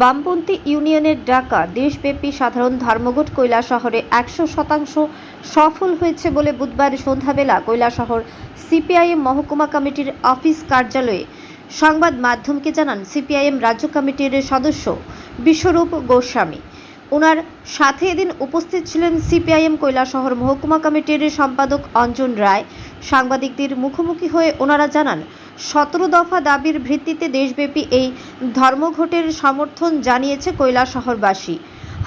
বামপন্থী ইউনিয়নের ডাকা দেশব্যাপী সাধারণ ধর্মঘট কৈলা শহরে একশো শতাংশ সফল হয়েছে বলে বুধবার সন্ধ্যাবেলা শহর সিপিআইএম মহকুমা কমিটির অফিস কার্যালয়ে সংবাদ মাধ্যমকে জানান সিপিআইএম রাজ্য কমিটির সদস্য বিশ্বরূপ গোস্বামী। ওনার সাথে এদিন উপস্থিত ছিলেন সিপিআইএম শহর মহকুমা কমিটির সম্পাদক অঞ্জন রায়। সাংবাদিকদের মুখোমুখি হয়ে ওনারা জানান সতেরো দফা দাবির ভিত্তিতে দেশব্যাপী এই ধর্মঘটের সমর্থন জানিয়েছে শহরবাসী।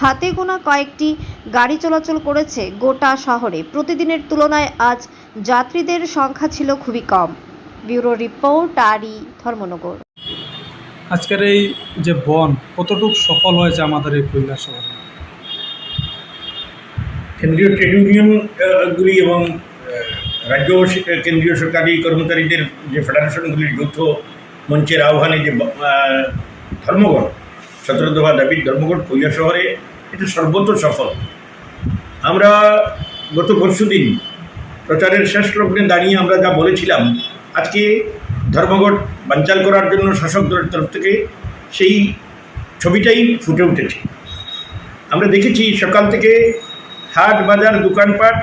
হাতে গোনা কয়েকটি গাড়ি চলাচল করেছে গোটা শহরে। প্রতিদিনের তুলনায় আজ যাত্রীদের সংখ্যা ছিল খুবই কম। ব্যুরো রিপোর্ট আরই ধর্মনগর। আজকের এই যে বন কতটুকু সফল হয়েছে আমাদের এই কৈলাস শহরে? কেন্দ্রীয় ট্রেড ইউনিয়নগুলি এবং রাজ্য কেন্দ্রীয় সরকারি কর্মচারীদের যে ফেডারেশনগুলির যৌথ মঞ্চের আহ্বানে যে ধর্মঘট, সতেরো দফা দাবির ধর্মঘট কৈলা শহরে, এটা সর্বত্র সফল। আমরা গত পরশু দিন প্রচারের শেষ লগ্নে দাঁড়িয়ে আমরা যা বলেছিলাম, আজকে ধর্মঘট বানচাল করার জন্য শাসক দলের তরফ থেকে সেই ছবিটাই ফুটে উঠেছে। আমরা দেখেছি সকাল থেকে হাট বাজার, দোকানপাট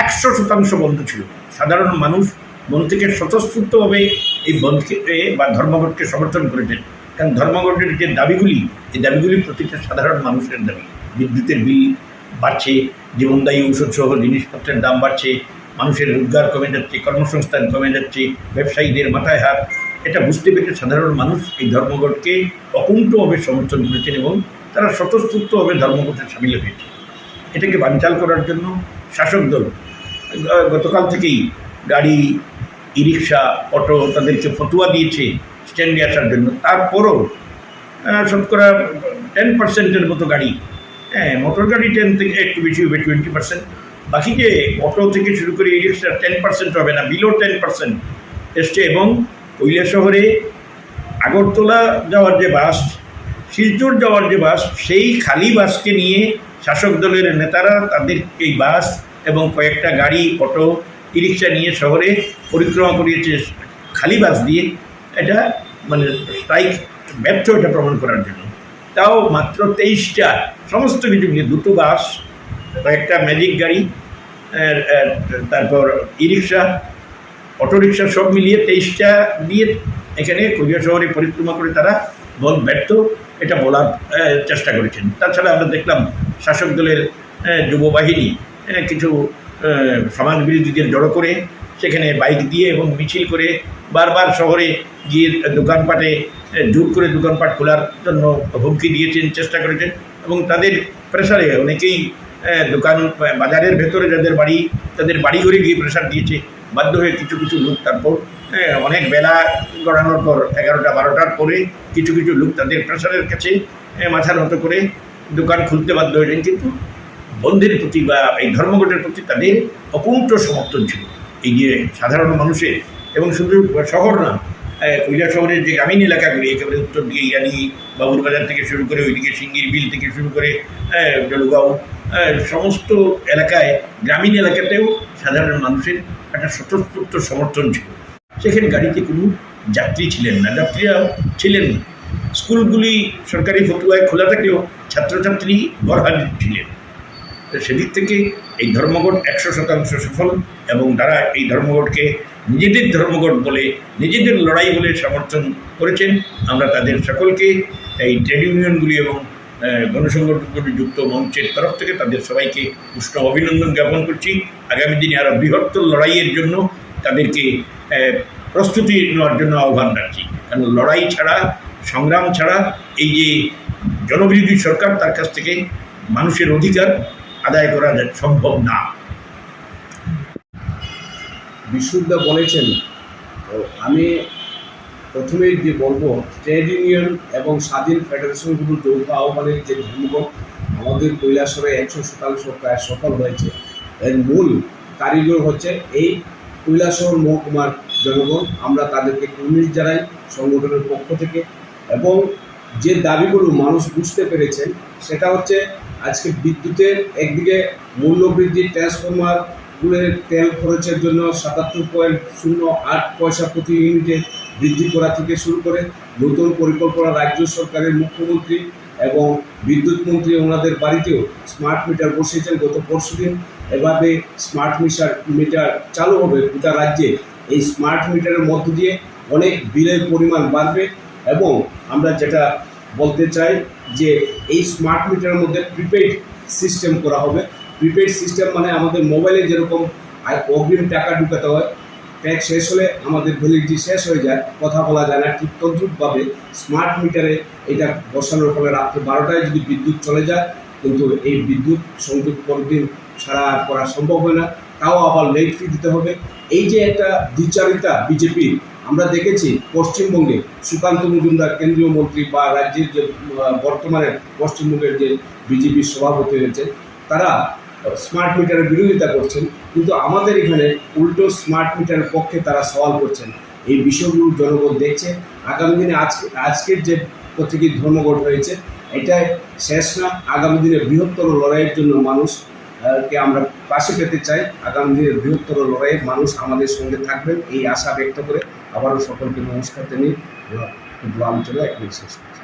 একশো শতাংশ বন্ধ ছিল। সাধারণ মানুষ মন থেকে স্বতঃস্ফূর্তভাবে এই বন্ধকে বা ধর্মঘটকে সমর্থন করেছেন। কারণ ধর্মঘটের যে দাবিগুলি, এই দাবিগুলি প্রতিটা সাধারণ মানুষের দাবি। বিদ্যুতের বিল বাড়ছে, জীবনদায়ী ঔষধ সহ জিনিসপত্রের দাম বাড়ছে, মানুষের রোজগার কমে যাচ্ছে, কর্মসংস্থান কমে যাচ্ছে, ব্যবসায়ীদের মাথায় হাত। এটা বুঝতে পেরে সাধারণ মানুষ এই ধর্মঘটকে অকুণ্ঠভাবে সমর্থন করেছেন এবং তারা স্বতঃস্ফূর্তভাবে ধর্মঘটে সামিল হয়েছে। এটাকে বানচাল করার জন্য শাসক দল গতকাল থেকেই গাড়ি ই রিক্সা অটো তাদেরকে ফতুয়া দিয়েছে স্ট্যান্ডে আসার জন্য। তারপরও শতকরা টেন পার্সেন্টের মতো গাড়ি হ্যাঁ মোটর গাড়ি টেন থেকে একটু বেশি হবে টোয়েন্টি পার্সেন্ট বাকি যে অটো থেকে শুরু করে ই রিক্সা টেন পার্সেন্ট হবে না বিলো টেন পার্সেন্ট এসছে এবং কৈলা শহরে আগরতলা যাওয়ার যে বাস, শিলচর যাওয়ার যে বাস, সেই খালি বাসকে নিয়ে শাসক দলের নেতারা তাদের এই বাস এবং কয়েকটা গাড়ি, অটো ই রিক্সা নিয়ে শহরে পরিক্রমা করিয়েছে খালি বাস দিয়ে, এটা মানে স্ট্রাইক ব্যর্থ এটা প্রমাণ করার জন্য। তাও মাত্র তেইশটা, সমস্ত কিছু মিলিয়ে দুটো বাস, কয়েকটা ম্যাজিক গাড়ি তারপর ই রিক্সা অটোরিকশা সব মিলিয়ে তেইশটা দিয়ে এখানে কোরিয়া শহরে পরিক্রমা করে তারা বল ব্যর্থ, এটা বলার চেষ্টা করেছেন। তাছাড়া আমরা দেখলাম শাসক দলের যুব বাহিনী কিছু সমাজ বিরোধীদের জড়ো করে সেখানে বাইক দিয়ে এবং মিছিল করে বারবার শহরে গিয়ে দোকানপাটে জোর করে দোকানপাট খোলার জন্য হুমকি দিয়েছেন, চেষ্টা করেছেন এবং তাদের প্রেসারে অনেকেই দোকান বাজারের ভেতরে যাদের বাড়ি, তাদের বাড়ি ঘরে গিয়ে প্রেসার দিয়েছে। বাধ্য হয়ে কিছু কিছু লোক তারপর অনেক বেলা গড়ানোর পর এগারোটা, বারোটার পরে কিছু কিছু লোক তাদের প্রেশারের কাছে মাথার মতো করে দোকান খুলতে বাধ্য হয়েছেন। কিন্তু বন্ধের প্রতি বা এই ধর্মঘটের প্রতি তাদের অকুণ্ঠ সমর্থন ছিল। এই যে সাধারণ মানুষের এবং শুধু শহর না কৈলা শহরের যে গ্রামীণ এলাকাগুলি, একেবারে উত্তর দিকে ইয়ানি বাবুর বাজার থেকে শুরু করে, ওইদিকে সিঙ্গির বিল থেকে শুরু করে জলগাঁও সমস্ত এলাকায়, গ্রামীণ এলাকাতেও সাধারণ মানুষের একটা স্বতঃস্ফূর্ত সমর্থন ছিল। সেখানে গাড়িতে কোনো যাত্রী ছিলেন না যাত্রীরাও ছিলেন না। স্কুলগুলি সরকারি ফতুয়ায় খোলা থাকলেও ছাত্রছাত্রী বরহাজির ছিলেন। তো সেদিক থেকে এই ধর্মঘট একশো শতাংশ সফল এবং তারা এই ধর্মঘটকে নিজেদের ধর্মঘট বলে, নিজেদের লড়াই বলে সমর্থন করেছেন। আমরা তাদের সকলকে এই ট্রেড ইউনিয়নগুলি এবং গণসংগঠনগুলি যুক্ত মঞ্চের তরফ থেকে তাদের সবাইকে উষ্ণ অভিনন্দন জ্ঞাপন করছি। আগামী দিনে আরও বৃহত্তর লড়াইয়ের জন্য তাদেরকে প্রস্তুতি নেওয়ার জন্য আহ্বান রাখছি কারণ লড়াই ছাড়া, সংগ্রাম ছাড়া এই যে জনবিরোধী সরকার তার কাছ থেকে মানুষের অধিকার আদায় করা সম্ভব না। বিশুদ্ধা বলেছেন আমি প্রথমেই যে বলব, ট্রেড ইউনিয়ন এবং স্বাধীন ফেডারেশনগুলোর যৌথ আহ্বানের যে ধর্মঘট, আমাদের কৈলাসরে একশো শতাংশ প্রায় সফল হয়েছে। এর মূল কারিগর হচ্ছে এই কৈলাসহর মহকুমার জনগণ। আমরা তাদেরকে কুর্নিশ জানাই সংগঠনের পক্ষ থেকে এবং যে দাবিগুলো মানুষ বুঝতে পেরেছেন, সেটা হচ্ছে আজকে বিদ্যুতের একদিকে মূল্যবৃদ্ধি ট্রান্সফরমারগুলোর তেল খরচের জন্য সাতাত্তর পয়েন্ট শূন্য আট পয়সা প্রতি ইউনিটে বৃদ্ধি করা থেকে শুরু করে নতুন পরিকল্পনা রাজ্য সরকারের মুখ্যমন্ত্রী এবং বিদ্যুৎ মন্ত্রী ওনাদের বাড়িতেও স্মার্ট মিটার বসিয়েছেন গত পরশু দিন এভাবে স্মার্ট মিটার মিটার চালু হবে গোটা রাজ্যে। এই স্মার্ট মিটারের মধ্য দিয়ে অনেক বিলের পরিমাণ বাড়বে এবং আমরা যেটা বলতে চাই যে এই স্মার্ট মিটারের মধ্যে প্রিপেইড সিস্টেম করা হবে। প্রিপেইড সিস্টেম মানে আমাদের মোবাইলে যেরকম অগ্রিম টাকা ঢুকাতে হয় প্যাক শেষ হলে আমাদের ভ্যালিডিটি শেষ হয়ে যায়, কথা বলা যায় না। ঠিক তদ্রুপভাবে স্মার্ট মিটারে এটা বসানোর ফলে রাত্রে বারোটায় যদি বিদ্যুৎ চলে যায়, কিন্তু এই বিদ্যুৎ সংযোগ পরের দিন ছাড়া আর করা সম্ভব হয় না। তাও আবার লেট ফি দিতে হবে। এই যে একটা দ্বিচারিতা বিজেপির আমরা দেখেছি পশ্চিমবঙ্গে সুকান্ত মজুমদার, কেন্দ্রীয় মন্ত্রী বা রাজ্যের যে বর্তমানে পশ্চিমবঙ্গের যে বিজেপির সভাপতি হয়েছে তারা স্মার্ট মিটারের বিরোধিতা করছেন। কিন্তু আমাদের এখানে উল্টো স্মার্ট মিটারের পক্ষে তারা সওয়াল করছেন। এই বিষয়গুলো জনগণ দেখছে। আগামী দিনে আজকে আজকের যে প্রতীকী ধর্মঘট হয়েছে এটাই শেষ না। আগামী দিনে বৃহত্তর লড়াইয়ের জন্য মানুষ কে আমরা পাশে পেতে চাই। আগামী দিনের বৃহত্তর লড়াইয়ে মানুষ আমাদের সঙ্গে থাকবেন এই আশা ব্যক্ত করে আবারও সকলকে নমস্কার জানিয়ে গ্রাম চলে এক শেষ করছি।